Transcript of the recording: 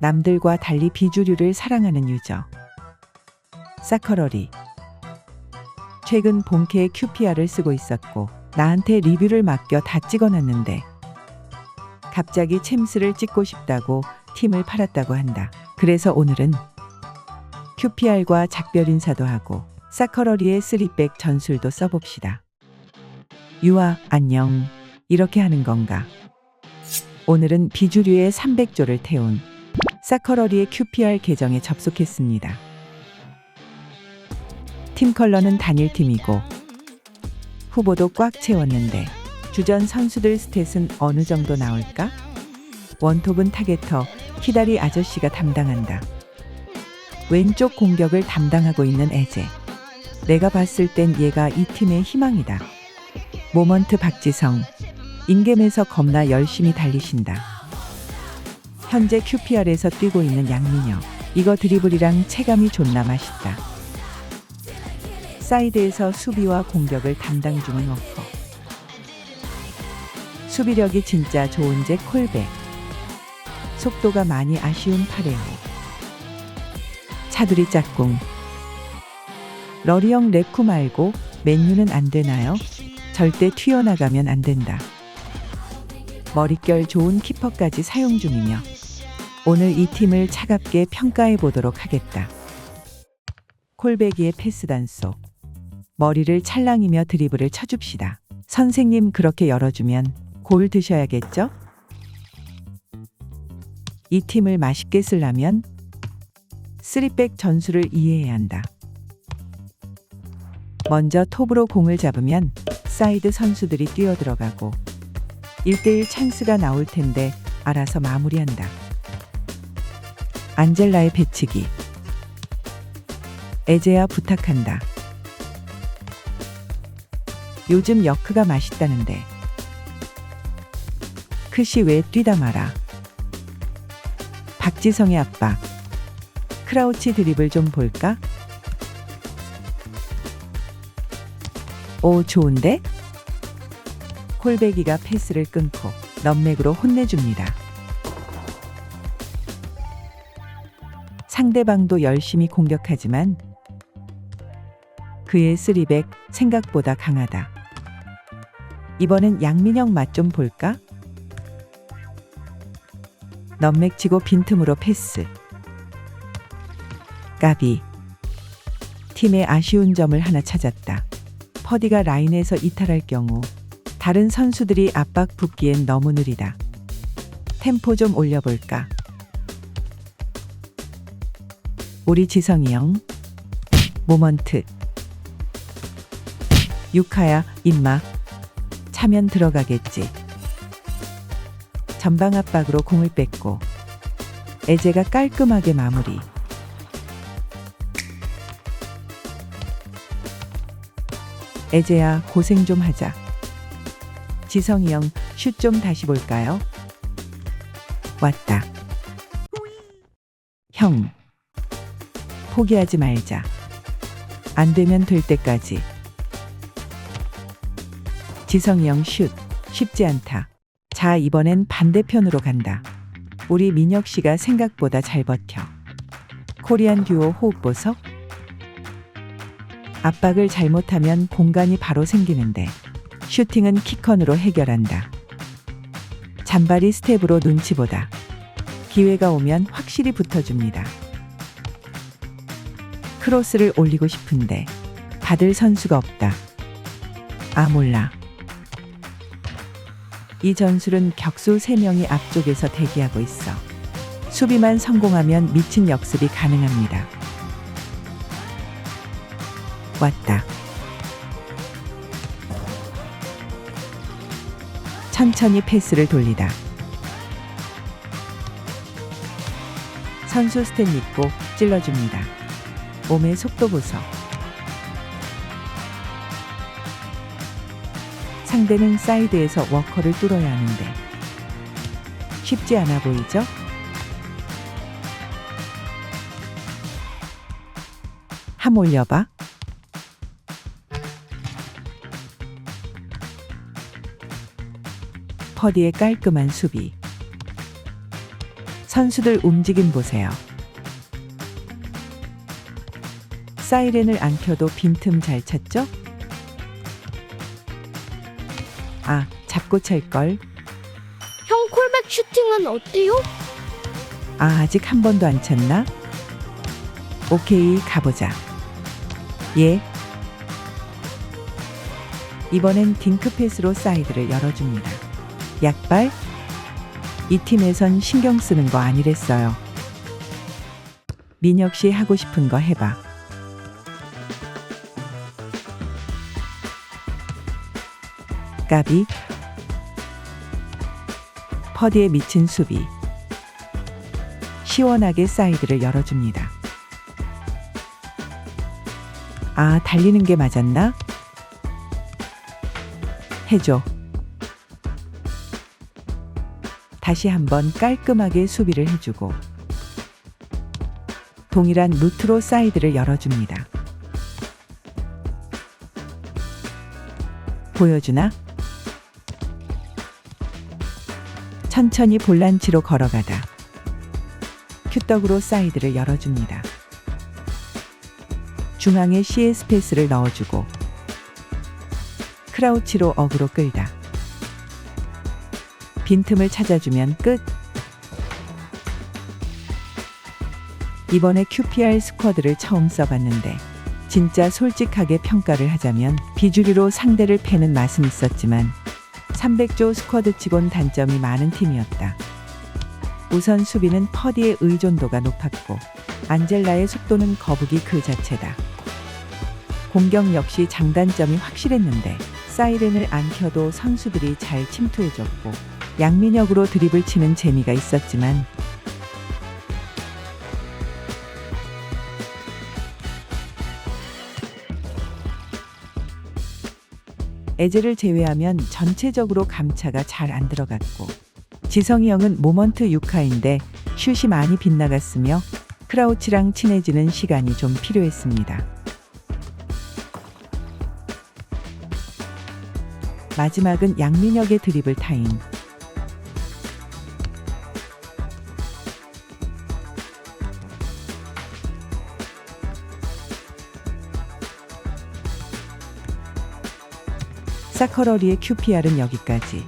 남들과 달리 비주류를 사랑하는 유저. 사커러리. 최근 본캐의 QPR을 쓰고 있었고 나한테 리뷰를 맡겨 다 찍어놨는데 갑자기 챔스를 찍고 싶다고 팀을 팔았다고 한다. 그래서 오늘은 QPR과 작별 인사도 하고 사커러리의 쓰리백 전술도 써봅시다. 유아 안녕 이렇게 하는 건가? 오늘은 비주류의 300조를 태운 사커러리의 QPR 계정에 접속했습니다. 팀 컬러는 단일 팀이고 후보도 꽉 채웠는데 주전 선수들 스탯은 어느 정도 나올까? 원톱은 타겟터 키다리 아저씨가 담당한다. 왼쪽 공격을 담당하고 있는 에제. 내가 봤을 땐 얘가 이 팀의 희망이다. 모먼트 박지성. 인겜에서 겁나 열심히 달리신다. 현재 QPR에서 뛰고 있는 양민혁. 이거 드리블이랑 체감이 존나 맛있다. 사이드에서 수비와 공격을 담당 중인 워커. 수비력이 진짜 좋은 제 콜백. 속도가 많이 아쉬운 파레오. 차두리 짝꿍. 러리형 레쿠 말고 맨유는 안 되나요? 절대 튀어나가면 안 된다. 머릿결 좋은 키퍼까지 사용 중이며 오늘 이 팀을 차갑게 평가해 보도록 하겠다. 콜베기의 패스 단속. 머리를 찰랑이며 드리블을 쳐줍시다. 선생님 그렇게 열어주면 골 드셔야겠죠? 이 팀을 맛있게 쓰려면 쓰리백 전술을 이해해야 한다. 먼저 톱으로 공을 잡으면 사이드 선수들이 뛰어들어가고 1대1 찬스가 나올 텐데 알아서 마무리한다. 안젤라의 배치기. 에제야 부탁한다. 요즘 여크가 맛있다는데. 크시 왜 뛰다 마라. 박지성의 압박. 크라우치 드립을 좀 볼까? 오, 좋은데? 콜베기가 패스를 끊고 넘맥으로 혼내줍니다. 상대방도 열심히 공격하지만 그의 쓰리백 생각보다 강하다. 이번엔 양민영 맛 좀 볼까? 넘맥 치고 빈틈으로 패스. 까비. 팀의 아쉬운 점을 하나 찾았다. 퍼디가 라인에서 이탈할 경우 다른 선수들이 압박 붙기엔 너무 느리다. 템포 좀 올려볼까? 우리 지성이 형. 모먼트. 유카야, 임마. 차면 들어가겠지. 전방 압박으로 공을 뺐고 에제가 깔끔하게 마무리. 에제야 고생 좀 하자. 지성이 형 슛 좀 다시 볼까요? 왔다. 형. 포기하지 말자. 안 되면 될 때까지. 지성이 형 슛. 쉽지 않다. 자, 이번엔 반대편으로 간다. 우리 민혁 씨가 생각보다 잘 버텨. 코리안 듀오 호흡 보석. 압박을 잘못하면 공간이 바로 생기는데 슈팅은 키컨으로 해결한다. 잔발이 스텝으로 눈치 보다. 기회가 오면 확실히 붙어줍니다. 크로스를 올리고 싶은데 받을 선수가 없다. 아 몰라. 이 전술은 격수 3명이 앞쪽에서 대기하고 있어. 수비만 성공하면 미친 역습이 가능합니다. 왔다. 천천히 패스를 돌리다. 선수 스탠 믿고 찔러줍니다. 몸의 속도 보석. 상대는 사이드에서 워커를 뚫어야 하는데 쉽지 않아 보이죠? 함 올려봐. 퍼디의 깔끔한 수비. 선수들 움직임 보세요. 사이렌을 안 켜도 빈틈 잘 찾죠? 아, 잡고 찰걸. 형 콜백 슈팅은 어때요? 아, 아직 한 번도 안 찼나? 오케이, 가보자. 예. 이번엔 딩크패스로 사이드를 열어줍니다. 약발? 이 팀에선 신경 쓰는 거 아니랬어요. 민혁 씨 하고 싶은 거 해봐. 까비. 퍼디에 미친 수비. 시원하게 사이드를 열어줍니다. 아, 달리는 게 맞았나? 해줘. 다시 한번 깔끔하게 수비를 해주고 동일한 루트로 사이드를 열어줍니다. 보여주나? 천천히 볼란치로 걸어가다 큐떡으로 사이드를 열어줍니다. 중앙에 CS 패스를 넣어주고 크라우치로 어그로 끌다. 빈틈을 찾아주면 끝. 이번에 QPR 스쿼드를 처음 써봤는데 진짜 솔직하게 평가를 하자면 비주류로 상대를 패는 맛은 있었지만 300조 스쿼드 치곤 단점이 많은 팀이었다. 우선 수비는 퍼디의 의존도가 높았고 안젤라의 속도는 거북이 그 자체다. 공격 역시 장단점이 확실했는데 사이렌을 안 켜도 선수들이 잘 침투해줬고 양민혁으로 드립을 치는 재미가 있었지만 에제를 제외하면 전체적으로 감차가 잘 안 들어갔고 지성이 형은 모먼트 6화인데 슛이 많이 빗나갔으며 크라우치랑 친해지는 시간이 좀 필요했습니다. 마지막은 양민혁의 드리블 타임. 사커러리의 QPR은 여기까지.